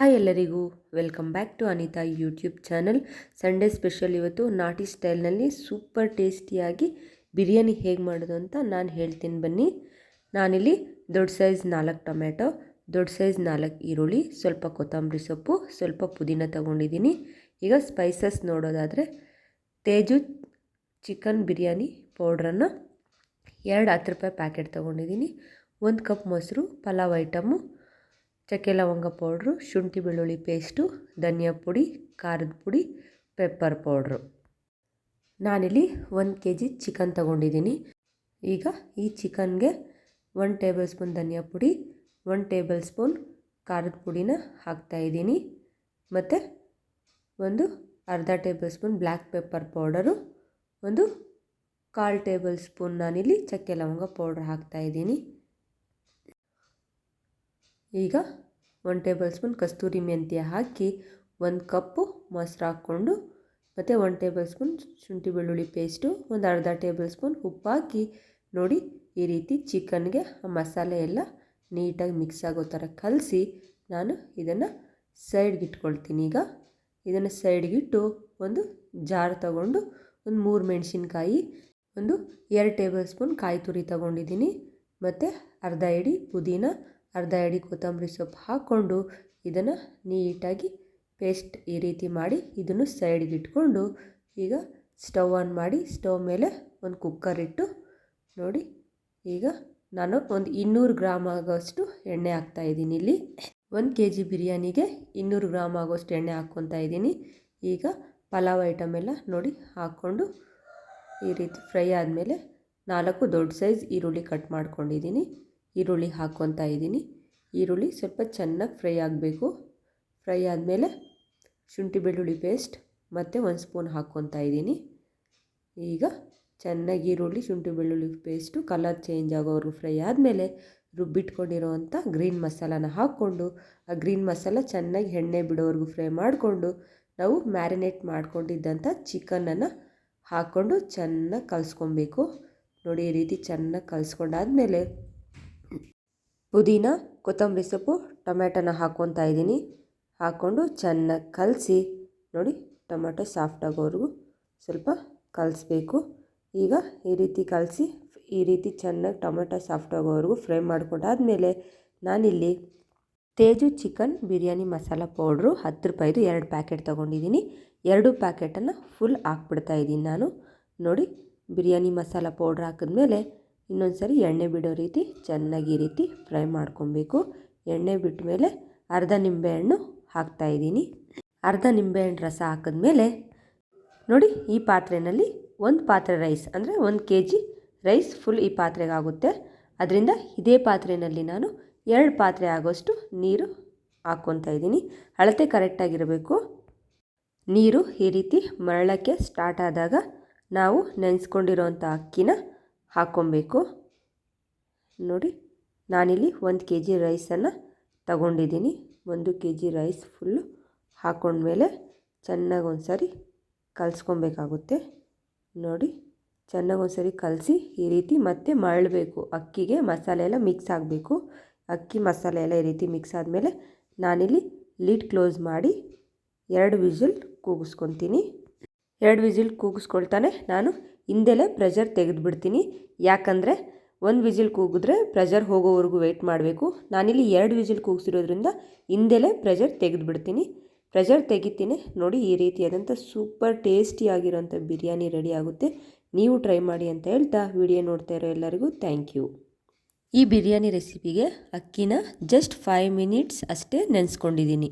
Hi ಎಲ್ಲರಿಗೂ welcome back to Anita YouTube channel Sunday special ಇವತ್ತು ನಾಟಿ ಸ್ಟೈಲ್ನಲ್ಲಿ ಸೂಪರ್ ಟೇಸ್ಟಿಯಾಗಿ ಬಿರಿಯಾನಿ ಹೇಗೆ ಮಾಡೋದು ಅಂತ ನಾನು ಹೇಳ್ತೀನಿ ಬನ್ನಿ. ನಾನಿಲ್ಲಿ ದೊಡ್ಡ ಸೈಜ್ ನಾಲ್ಕು ಟೊಮ್ಯಾಟೊ, ದೊಡ್ಡ ಸೈಜ್ ನಾಲ್ಕು ಈರುಳ್ಳಿ, ಸ್ವಲ್ಪ ಕೊತ್ತಂಬರಿ ಸೊಪ್ಪು, ಸ್ವಲ್ಪ ಪುದೀನ ತೊಗೊಂಡಿದ್ದೀನಿ. ಈಗ ಸ್ಪೈಸಸ್ ನೋಡೋದಾದರೆ ತೇಜು ಚಿಕನ್ ಬಿರಿಯಾನಿ ಪೌಡ್ರನ್ನು ಎರಡು ಹತ್ತು ರೂಪಾಯಿ ಪ್ಯಾಕೆಟ್ ತೊಗೊಂಡಿದ್ದೀನಿ. ಒಂದು ಕಪ್ ಮೊಸರು, ಪಲಾವ್ ಐಟಮು ಚಕ್ಕೆ ಲವಂಗ ಪೌಡ್ರು ಶುಂಠಿ ಬೆಳ್ಳುಳ್ಳಿ ಪೇಸ್ಟು, ಧನಿಯಾ ಪುಡಿ, ಖಾರದ ಪುಡಿ, ಪೆಪ್ಪರ್ ಪೌಡ್ರು. ನಾನಿಲ್ಲಿ ಒಂದು ಕೆ ಜಿ ಚಿಕನ್ ತಗೊಂಡಿದ್ದೀನಿ. ಈಗ ಈ ಚಿಕನ್ಗೆ ಒನ್ ಟೇಬಲ್ ಸ್ಪೂನ್ ಧನಿಯಾ ಪುಡಿ ಒನ್ ಟೇಬಲ್ ಸ್ಪೂನ್ ಖಾರದ ಪುಡಿನ ಹಾಕ್ತಾಯಿದ್ದೀನಿ ಮತ್ತು ಒಂದು ಅರ್ಧ tablespoon black pepper powder, ಒಂದು ಕಾಲು ಟೇಬಲ್ ಸ್ಪೂನ್ ನಾನಿಲ್ಲಿ ಚಕ್ಕೆ ಲವಂಗ ಪೌಡ್ರ್ ಹಾಕ್ತಾಯಿದ್ದೀನಿ ಈಗ ಒನ್ ಟೇಬಲ್ ಸ್ಪೂನ್ ಕಸ್ತೂರಿ ಮೆಂತ್ಯ ಹಾಕಿ ಒಂದು ಕಪ್ಪು ಮೊಸರು ಹಾಕ್ಕೊಂಡು, ಮತ್ತು ಒನ್ ಟೇಬಲ್ ಸ್ಪೂನ್ ಶುಂಠಿ ಬೆಳ್ಳುಳ್ಳಿ ಪೇಸ್ಟು ಒಂದು ಅರ್ಧ ಟೇಬಲ್ ಸ್ಪೂನ್ ಉಪ್ಪು ಹಾಕಿ, ನೋಡಿ ಈ ರೀತಿ ಚಿಕನ್ಗೆ ಆ ಮಸಾಲೆ ಎಲ್ಲ ನೀಟಾಗಿ ಮಿಕ್ಸ್ ಆಗೋ ಥರ ಕಲಸಿ ನಾನು ಇದನ್ನು ಸೈಡ್ಗೆ ಇಟ್ಕೊಳ್ತೀನಿ. ಈಗ ಇದನ್ನು ಸೈಡ್ಗಿಟ್ಟು ಒಂದು ಜಾರ್ ತಗೊಂಡು, ಒಂದು ಮೂರು ಮೆಣಸಿನ್ಕಾಯಿ, ಒಂದು ಎರಡು ಟೇಬಲ್ ಸ್ಪೂನ್ ಕಾಯಿ ತುರಿ ತಗೊಂಡಿದ್ದೀನಿ, ಮತ್ತು ಅರ್ಧ ಇಡಿ ಪುದೀನ ಅರ್ಧ ಅಡಿ ಕೊತ್ತಂಬರಿ ಸೊಪ್ಪು ಹಾಕ್ಕೊಂಡು ಇದನ್ನು ನೀಟಾಗಿ ಪೇಸ್ಟ್ ಈ ರೀತಿ ಮಾಡಿ ಇದನ್ನು ಸೈಡ್ಗೆ ಇಟ್ಕೊಂಡು ಈಗ ಸ್ಟವ್ ಆನ್ ಮಾಡಿ ಸ್ಟವ್ ಮೇಲೆ ಒಂದು ಕುಕ್ಕರ್ ಇಟ್ಟು ನೋಡಿ, ಈಗ ನಾನು ಒಂದು ಇನ್ನೂರು ಗ್ರಾಮ್ ಆಗೋಷ್ಟು ಎಣ್ಣೆ ಹಾಕ್ತಾಯಿದ್ದೀನಿ ಇಲ್ಲಿ. ಒಂದು ಕೆ ಜಿ ಬಿರಿಯಾನಿಗೆ ಇನ್ನೂರು ಗ್ರಾಮ್ ಆಗೋಷ್ಟು ಎಣ್ಣೆ ಹಾಕ್ಕೊತಾ ಇದ್ದೀನಿ. ಈಗ ಪಲಾವ್ ಐಟಮ್ ಎಲ್ಲ ನೋಡಿ ಹಾಕ್ಕೊಂಡು ಈ ರೀತಿ ಫ್ರೈ ಆದಮೇಲೆ ನಾಲ್ಕು ದೊಡ್ಡ ಸೈಜ್ ಈರುಳ್ಳಿ ಕಟ್ ಮಾಡ್ಕೊಂಡಿದ್ದೀನಿ. ಈರುಳ್ಳಿ ಹಾಕ್ಕೊತಾ ಇದ್ದೀನಿ. ಈರುಳ್ಳಿ ಸ್ವಲ್ಪ ಚೆನ್ನಾಗಿ ಫ್ರೈ ಆಗಬೇಕು. ಫ್ರೈ ಆದಮೇಲೆ ಶುಂಠಿ ಬೆಳ್ಳುಳ್ಳಿ ಪೇಸ್ಟ್ ಮತ್ತು ಒಂದು ಸ್ಪೂನ್ ಹಾಕ್ಕೊತಾ ಇದ್ದೀನಿ. ಈಗ ಚೆನ್ನಾಗಿ ಈರುಳ್ಳಿ, ಶುಂಠಿ ಬೆಳ್ಳುಳ್ಳಿ ಪೇಸ್ಟು ಕಲರ್ ಚೇಂಜ್ ಆಗೋವರೆಗೂ ಫ್ರೈ ಆದಮೇಲೆ ರುಬ್ಬಿಟ್ಕೊಂಡಿರೋವಂಥ ಗ್ರೀನ್ ಮಸಾಲಾನ ಹಾಕ್ಕೊಂಡು ಆ ಗ್ರೀನ್ ಮಸಾಲ ಚೆನ್ನಾಗಿ ಎಣ್ಣೆ ಬಿಡೋವರೆಗೂ ಫ್ರೈ ಮಾಡಿಕೊಂಡು ನಾವು ಮ್ಯಾರಿನೇಟ್ ಮಾಡ್ಕೊಂಡಿದ್ದಂಥ ಚಿಕನನ್ನು ಹಾಕ್ಕೊಂಡು ಚೆನ್ನಾಗಿ ಕಲಿಸ್ಕೊಬೇಕು. ನೋಡಿ ಈ ರೀತಿ ಚೆನ್ನಾಗಿ ಕಲಿಸ್ಕೊಂಡಾದ್ಮೇಲೆ ಪುದೀನ, ಕೊತ್ತಂಬರಿ ಸೊಪ್ಪು, ಟೊಮ್ಯಾಟೋನ ಹಾಕ್ಕೊತಾ ಇದ್ದೀನಿ. ಹಾಕ್ಕೊಂಡು ಚೆನ್ನಾಗಿ ಕಲಸಿ. ನೋಡಿ ಟೊಮೆಟೊ ಸಾಫ್ಟ್ ಆಗೋವರೆಗೂ ಸ್ವಲ್ಪ ಕಲಿಸ್ಬೇಕು. ಈಗ ಈ ರೀತಿ ಕಲಸಿ, ಈ ರೀತಿ ಚೆನ್ನಾಗಿ ಟೊಮೆಟೊ ಸಾಫ್ಟ್ ಆಗೋವರೆಗೂ ಫ್ರೈ ಮಾಡಿಕೊಂಡಾದ್ಮೇಲೆ ನಾನಿಲ್ಲಿ ತೇಜು ಚಿಕನ್ ಬಿರಿಯಾನಿ ಮಸಾಲ ಪೌಡ್ರು ಹತ್ತು ರೂಪಾಯಿದು ಎರಡು ಪ್ಯಾಕೆಟ್ ತೊಗೊಂಡಿದ್ದೀನಿ. ಎರಡು ಪ್ಯಾಕೆಟನ್ನು ಫುಲ್ ಹಾಕ್ಬಿಡ್ತಾ ಇದ್ದೀನಿ ನಾನು. ನೋಡಿ, ಬಿರಿಯಾನಿ ಮಸಾಲ ಪೌಡ್ರ್ ಹಾಕಿದ್ಮೇಲೆ ಇನ್ನೊಂದು ಸರಿ ಎಣ್ಣೆ ಬಿಡೋ ರೀತಿ ಚೆನ್ನಾಗಿ ರೀತಿ ಫ್ರೈ ಮಾಡ್ಕೊಬೇಕು. ಎಣ್ಣೆ ಬಿಟ್ಟ ಮೇಲೆ ಅರ್ಧ ನಿಂಬೆಹಣ್ಣು ಹಾಕ್ತಾಯಿದ್ದೀನಿ ಅರ್ಧ ನಿಂಬೆಹಣ್ಣು ರಸ ಹಾಕಿದ್ಮೇಲೆ ನೋಡಿ ಈ ಪಾತ್ರೆಯಲ್ಲಿ ಒಂದು ಪಾತ್ರೆ ರೈಸ್ ಅಂದರೆ ಒಂದು ಕೆ ಜಿ ರೈಸ್ ಫುಲ್ ಈ ಪಾತ್ರೆಗೆ ಆಗುತ್ತೆ. ಅದರಿಂದ ಇದೇ ಪಾತ್ರೆಯಲ್ಲಿ ನಾನು ಎರಡು ಪಾತ್ರೆ ಆಗೋಷ್ಟು ನೀರು ಹಾಕ್ಕೊತಾ ಇದ್ದೀನಿ. ಅಳತೆ ಕರೆಕ್ಟಾಗಿರಬೇಕು. ನೀರು ಈ ರೀತಿ ಮರಳಕ್ಕೆ ಸ್ಟಾರ್ಟ್ ಆದಾಗ ನಾವು ನೆನೆಸ್ಕೊಂಡಿರೋಂಥ ಅಕ್ಕಿನ ಹಾಕ್ಕೊಬೇಕು. ನೋಡಿ, ನಾನಿಲ್ಲಿ ಒಂದು ಕೆ ಜಿ ರೈಸನ್ನು ತಗೊಂಡಿದ್ದೀನಿ. ಒಂದು ಕೆ ಜಿ ರೈಸ್ ಫುಲ್ಲು ಹಾಕ್ಕೊಂಡ್ಮೇಲೆ ಚೆನ್ನಾಗಿ ಒಂದು ಸಾರಿ ಕಲಿಸ್ಕೊಬೇಕಾಗುತ್ತೆ. ನೋಡಿ, ಚೆನ್ನಾಗಿ ಒಂದು ಸರಿ ಕಲಸಿ ಈ ರೀತಿ ಮತ್ತೆ ಮರಳಬೇಕು. ಅಕ್ಕಿಗೆ ಮಸಾಲೆ ಎಲ್ಲ ಮಿಕ್ಸ್ ಆಗಬೇಕು. ಅಕ್ಕಿ ಮಸಾಲೆ ಎಲ್ಲ ಈ ರೀತಿ ಮಿಕ್ಸ್ ಆದಮೇಲೆ ನಾನಿಲ್ಲಿ ಲಿಡ್ ಕ್ಲೋಸ್ ಮಾಡಿ ಎರಡು ವಿಸಿಲ್ ಕೂಗಿಸ್ಕೊತೀನಿ. ಎರಡು ವಿಸಿಲ್ ಕೂಗಿಸ್ಕೊಳ್ತಾನೆ ನಾನು ಹಿಂದೆಲೆ ಪ್ರೆಷರ್ ತೆಗೆದುಬಿಡ್ತೀನಿ. ಯಾಕಂದರೆ ಒಂದು ವಿಜಿಲ್ ಕೂಗಿದ್ರೆ ಪ್ರೆಷರ್ ಹೋಗೋವರೆಗೂ ವೆಯ್ಟ್ ಮಾಡಬೇಕು. ನಾನಿಲ್ಲಿ ಎರಡು ವಿಜಿಲ್ ಕೂಗಿಸಿರೋದ್ರಿಂದ ಹಿಂದೆಲೆ ಪ್ರೆಷರ್ ತೆಗೆದುಬಿಡ್ತೀನಿ. ಪ್ರೆಷರ್ ತೆಗಿತೀನಿ. ನೋಡಿ ಈ ರೀತಿಯಾದಂಥ ಸೂಪರ್ ಟೇಸ್ಟಿಯಾಗಿರೋಂಥ ಬಿರಿಯಾನಿ ರೆಡಿ ಆಗುತ್ತೆ. ನೀವು ಟ್ರೈ ಮಾಡಿ ಅಂತ ಹೇಳ್ತಾ ವಿಡಿಯೋ ನೋಡ್ತಾ ಇರೋ ಎಲ್ಲರಿಗೂ ಥ್ಯಾಂಕ್ ಯು ಈ ಬಿರಿಯಾನಿ ರೆಸಿಪಿಗೆ ಅಕ್ಕಿನ ಜಸ್ಟ್ ಫೈವ್ ಮಿನಿಟ್ಸ್ ಅಷ್ಟೇ ನೆನೆಸ್ಕೊಂಡಿದ್ದೀನಿ.